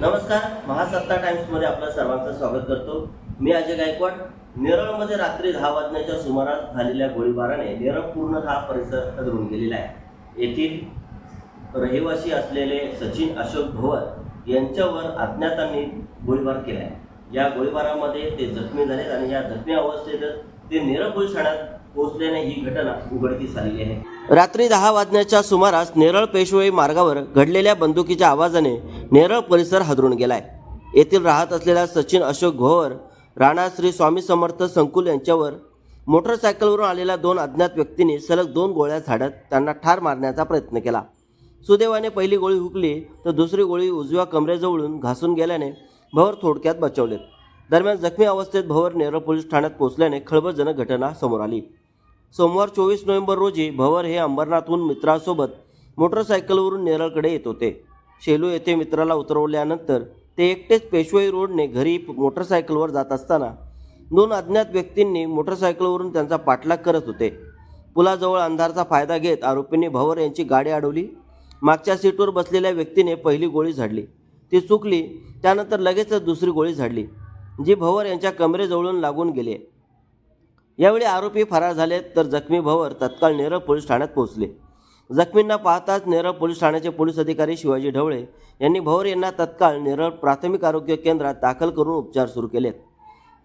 नमस्कार महासत्ता टाइम्समध्ये आपलं सर्वांचं स्वागत करतो. मी अजय गायकवाड. नेरळमध्ये रात्री दहा वाजण्याच्या सुमारास झालेल्या गोळीबाराने नेरळ हा परिसर हदरून गेलेला आहे. येथील रहिवासी असलेले सचिन अशोक भवन यांच्यावर अज्ञातांनी गोळीबार केला आहे या गोळीबारामध्ये ते जखमी झालेत आणि या जखमी अवस्थेतच ते नेरळ पोलीस ठाण्यात पोहोचल्याने ही घटना उघडकीस आलेली आहे. रात्री दहा वाजण्याच्या सुमारास नेरळ पेशवाई मार्गावर घडलेल्या बंदुकीच्या आवाजाने नेरळ परिसर हादरून गेलाय. येथील राहत असलेल्या सचिन अशोक घोवर राणा श्री स्वामी समर्थ संकुल यांच्यावर मोटरसायकलवरून आलेल्या दोन अज्ञात व्यक्तींनी सलग दोन गोळ्या झाडत त्यांना ठार मारण्याचा प्रयत्न केला. सुदैवाने पहिली गोळी हुकली तर दुसरी गोळी उजव्या कमरेजवळून घासून गेल्याने भवर थोडक्यात बचावलेत. दरम्यान जखमी अवस्थेत भवर नेरळ पोलीस ठाण्यात पोहोचल्याने खळबळजनक घटना समोर आली. सोमवार चोवीस नोव्हेंबर रोजी भवर हे अंबरनाथहून मित्रासोबत मोटरसायकलवरून नेरळकडे येत होते. शेलू येथे मित्राला उतरवल्यानंतर ते एकटेच पेशवाई रोडने घरी मोटरसायकलवर जात असताना दोन अज्ञात व्यक्तींनी मोटरसायकलवरून त्यांचा पाठलाग करत होते. पुलाजवळ अंधारचा फायदा घेत आरोपींनी भवर यांची गाडी अडवली. मागच्या सीटवर बसलेल्या व्यक्तीने पहिली गोळी झाडली. ती चुकली त्यानंतर लगेचच दुसरी गोळी झाडली जी भवर यांच्या कमरेजवळून लागून गेली. यावेळी आरोपी फरार झाले तर जखमी भवर तत्काळ नेरळ पोलीस ठाण्यात पोहोचले. जखमींना पाहताच नेरळ पोलीस ठाण्याचे पोलीस अधिकारी शिवाजी ढवळे यांनी भवर यांना तत्काळ नेरळ प्राथमिक आरोग्य केंद्रात दाखल करून उपचार सुरू केलेत.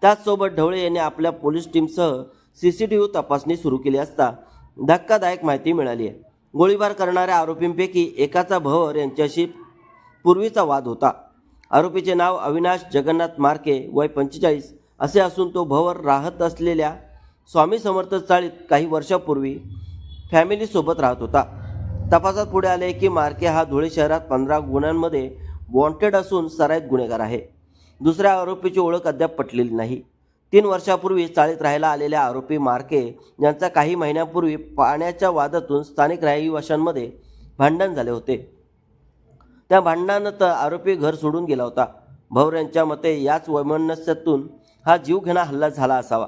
त्याचसोबत ढवळे यांनी आपल्या पोलीस टीमसह सी सी टी व्ही तपासणी सुरू केली असता धक्कादायक माहिती मिळाली आहे. गोळीबार करणाऱ्या आरोपींपैकी एकाचा भवर यांच्याशी पूर्वीचा वाद होता. आरोपीचे नाव अविनाश जगन्नाथ मार्के वय पंचेचाळीस असे असून तो भवर राहत असलेल्या स्वामी समर्थ चाळीत काही वर्षापूर्वी फॅमिलीसोबत राहत होता. तपासात पुढे आले की मार्के हा धुळे शहरात पंधरा गुन्ह्यांमध्ये वॉन्टेड असून सराईत गुन्हेगार आहे. दुसऱ्या आरोपीची ओळख अद्याप पटलेली नाही. तीन वर्षापूर्वी चाळीत राहायला आलेल्या आरोपी मार्के यांचा काही महिन्यांपूर्वी पाण्याच्या वादातून स्थानिक रहिवाशांमध्ये भांडण झाले होते. त्या भांडणानंतर आरोपी घर सोडून गेला होता. भवर यांच्या मते याच वैमनस्यातून हा जीवघेणा हल्ला झाला असावा.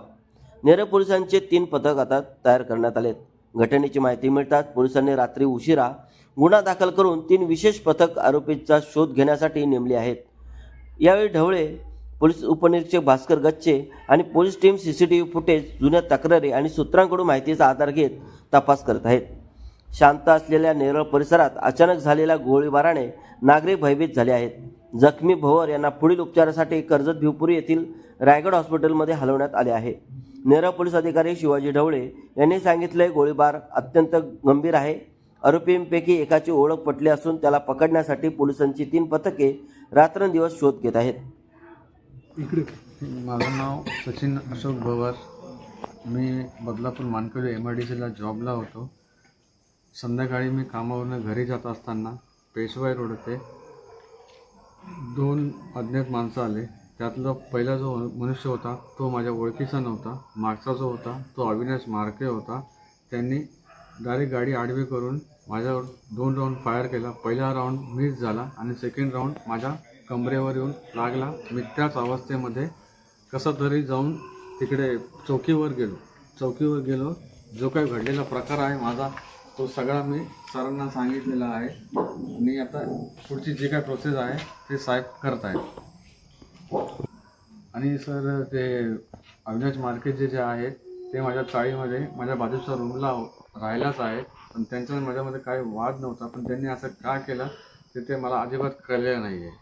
नेरळ पोलिसांचे तीन पथक आता तयार करण्यात आलेत. घटनेची माहिती मिळताच पोलिसांनी रात्री उशिरा गुन्हा दाखल करून तीन विशेष पथक आरोपीचा शोध घेण्यासाठी नेमली आहेत. यावेळी ढवळे पोलीस उपनिरीक्षक भास्कर गच्चे आणि police team C C T V footage जुन्या तक्रारी आणि सूत्रांकडून माहितीचा आधार घेत तपास करत आहेत. शांत असलेल्या नेरळ परिसरात अचानक झालेल्या गोळीबाराने नागरिक भयभीत झाले आहेत. जखमी भवर यांना पुढील उपचारासाठी कर्जत भिवपुरी येथील रायगड हॉस्पिटलमध्ये हलवण्यात आले आहे. नेरळ पोलीस अधिकारी शिवाजी ढवळे यांनी सांगितले गोळीबार अत्यंत गंभीर आहे. आरोपींपैकी एकाची ओळख पटली असून त्याला पकडण्यासाठी पोलिसांची तीन पथके रात्रंदिवस शोध घेत आहेत. माझं नाव सचिन अशोक भवर. मी बदलापूर मानकरी एम आय डी सीला जॉबला होतो. संध्याकाळी मी कामावरून घरी जात असताना पेशवाई रोड येथे दोन अज्ञात माणसं आले. त्यातला पहिला जो मनुष्य होता तो माझ्या ओळखीचा नव्हता. मागचा जो होता तो अविनाश मार्के होता. त्यांनी डायरेक्ट गाडी आडवी करून माझ्यावर दोन राऊंड फायर केला. पहिला राऊंड मिस झाला आणि सेकंड राऊंड माझ्या कमरेवर येऊन लागला. मी त्याच अवस्थेमध्ये कसं तरी जाऊन तिकडे चौकीवर गेलो. चौकीवर गेलो. जो काही घडलेला प्रकार आहे माझा तो सगळा मी सरांना सांगितलेला आहे. मी आता पुढची जी काय प्रोसेस आहे ते साहेब करत आहेत आणि सर ते अविनाश मार्केटचे जे आहे ते माझ्या चाळीमध्ये माझ्या बाजूच्या रूमला राहिलाच आहे. पण त्यांच्या माझ्यामध्ये काही वाद नव्हता. पण त्यांनी असं का केलं ते ते मला अजिबात कळलेलं नाही आहे